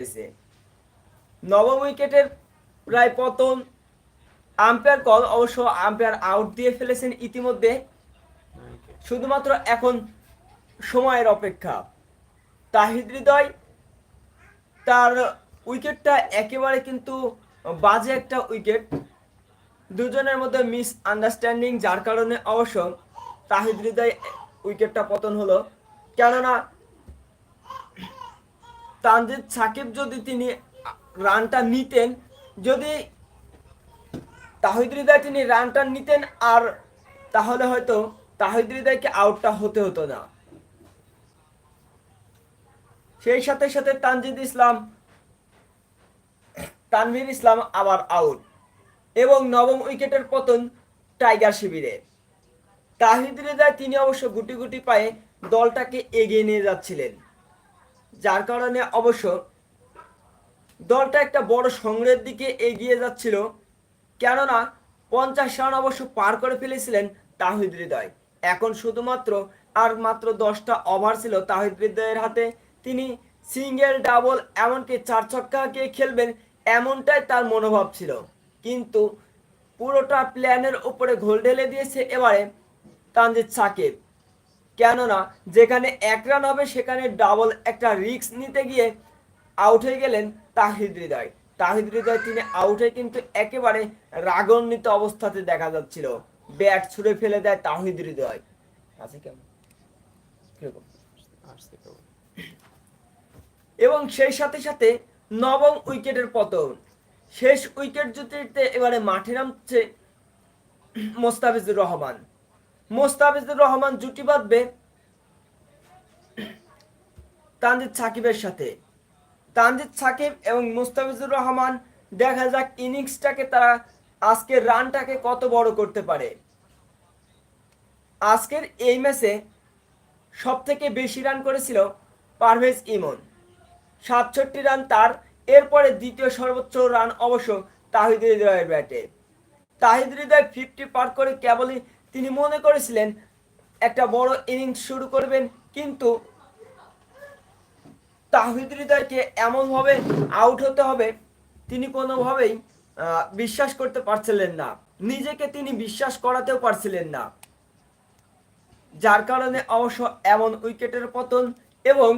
হয়েছে। নবম উইকেটের প্রায় পতন আম্পায়ার কল, অবশ্য আম্পায়ার আউট দিয়ে ফেলেছেন ইতিমধ্যে। শুধুমাত্র এখন সময়ের অপেক্ষা। তাহিদ হৃদয় তার উইকেটটা একেবারে কিন্তু বাজে একটা উইকেট। দুজনের মধ্যে মিস আন্ডারস্ট্যান্ডিং যার কারণে অবশ্য তাহিদ হৃদয় উইকেটটা পতন হলো। কেননা তানজিদ সাকিব যদি তিনি রানটা নিতেন, যদি তাহিদ তিনি রানটা নিতেন, আর তাহলে হয়তো তাহিদ আউটটা হতে হতো না। সেই সাথে সাথে তানজিদ ইসলাম, তানভীর ইসলাম আবার আউট এবং নবম উইকেটের পতন টাইগার শিবিরে তাহিদ তিনি অবশ্য গুটি গুটি পায়ে দলটাকে এগিয়ে নিয়ে যাচ্ছিলেন। যার কারণে অবশ্য দলটা একটা বড় সংগ্রহের দিকে এগিয়ে যাচ্ছিল। কেননা পঞ্চাশ রান অবশ্য পার করে ফেলেছিলেন তাহিদ হৃদয়। এখন শুধুমাত্র আর মাত্র দশটা ওভার ছিল তাহিদ হৃদয়ের হাতে। তিনি সিঙ্গেল, ডাবল, এমনকি চার ছক্কাকে খেলবেন এমনটাই তার মনোভাব ছিল। কিন্তু পুরোটা প্ল্যানের উপরে ঘোল ঢেলে দিয়েছে এবারে তানজিদ সাকিব। কেননা যেখানে এক রান হবে, সেখানে ডাবল একটা রিস্ক নিতে গিয়ে আউট হয়ে গেলেন তাহিদ হৃদয়। তাহিদ হৃদয় তিনি আউট হয়ে কিন্তু একেবারে রাগান্বিত অবস্থাতে দেখা যাচ্ছিল। ব্যাট ছুঁড়ে ফেলে দেয় তাহিদ হৃদয়। আছে কেমন? এবং সেই সাথে সাথে নবম উইকেটের পতন। শেষ উইকেট জুটিতে এবারে মাঠে নামছে মোস্তাফিজুর রহমান। মোস্তাফিজুর রহমান জুটি বাঁধবে তানজিদ সাকিবের সাথে। তানজিদ সাকিব এবং মুস্তাফিজুর রহমান, দেখা যাক ইনিংসটাকে তারা আজকের রানটাকে কত বড় করতে পারে। আজকের এই ম্যাচে সব থেকে বেশি রান করেছিল পারভেজ ইমন। সাতষট্টি রান তার, এরপরে দ্বিতীয় সর্বোচ্চ রান অবশ্য তাহিদ হৃদয়ের ব্যাটে। তাহিদ হৃদয় ফিফটি পার করে কেবলই তিনি মনে করেছিলেন, একটা বড় ইনিংস শুরু করবেন, কিন্তু তাহিদ হৃদয়কে এমনভাবে আউট হতে হবে, তিনি কোনোভাবেই বিশ্বাস করতে পারছিলেন না। নিজেকে তিনি বিশ্বাস করাতেও পারছিলেন না। যার কারণে অবশ্য এমন উইকেটের পতন এবং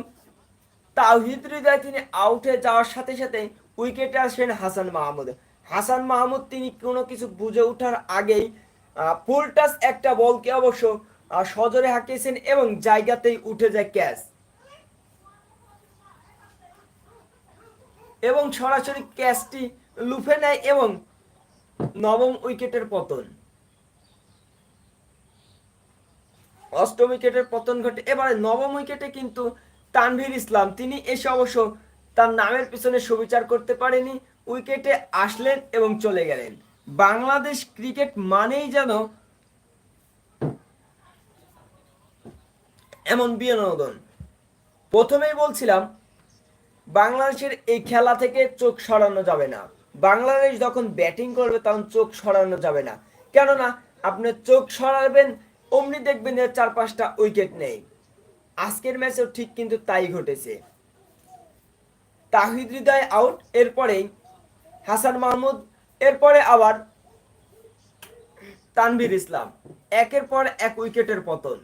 তাওহিদ হৃদয় তিনি আউটে যাওয়ার সাথে সাথে উইকেটে আসেন হাসান মাহমুদ। হাসান মাহমুদ তিনি কোনো কিছু বুঝে ওঠার আগেই ফুল টাচ একটা বলকে অবশ্য? সজোরে হাঁকিয়েছেন এবং জায়গাতেই উঠে যায় ক্যাচ। এবং সরাসরি ক্যাচটি লুফে নেয় এবং নবম উইকেটের পতন। অষ্টম উইকেটের পতন ঘটে। এবারে নবম উইকেটে কিন্তু তানভীর ইসলাম। তিনি এসে অবশ্য তার নামের পিছনে সুবিচার করতে পারেনি। উইকেটে আসলেন এবং চলে গেলেন। বাংলাদেশ ক্রিকেট মানেই যেন এমন বিনোদন। প্রথমেই বলছিলাম, বাংলাদেশের এই খেলা থেকে চোখ সরানো যাবে না। বাংলাদেশ যখন ব্যাটিং করবে তখন চোখ সরানো যাবে না। কেননা, আপনি চোখ সরাবেন, অমনি দেখবেন যে চার পাঁচটা উইকেট নেই। আজকের ম্যাচেও ঠিক কিন্তু তাই ঘটেছে। তাহিদ হৃদয় আউট এরপরেই হাসান মাহমুদ এরপরে আবার তানভীর ইসলাম। একের পর এক উইকেটের পতন।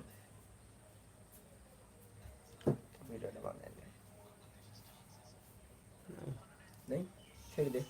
নেই? ছেড়ে দে।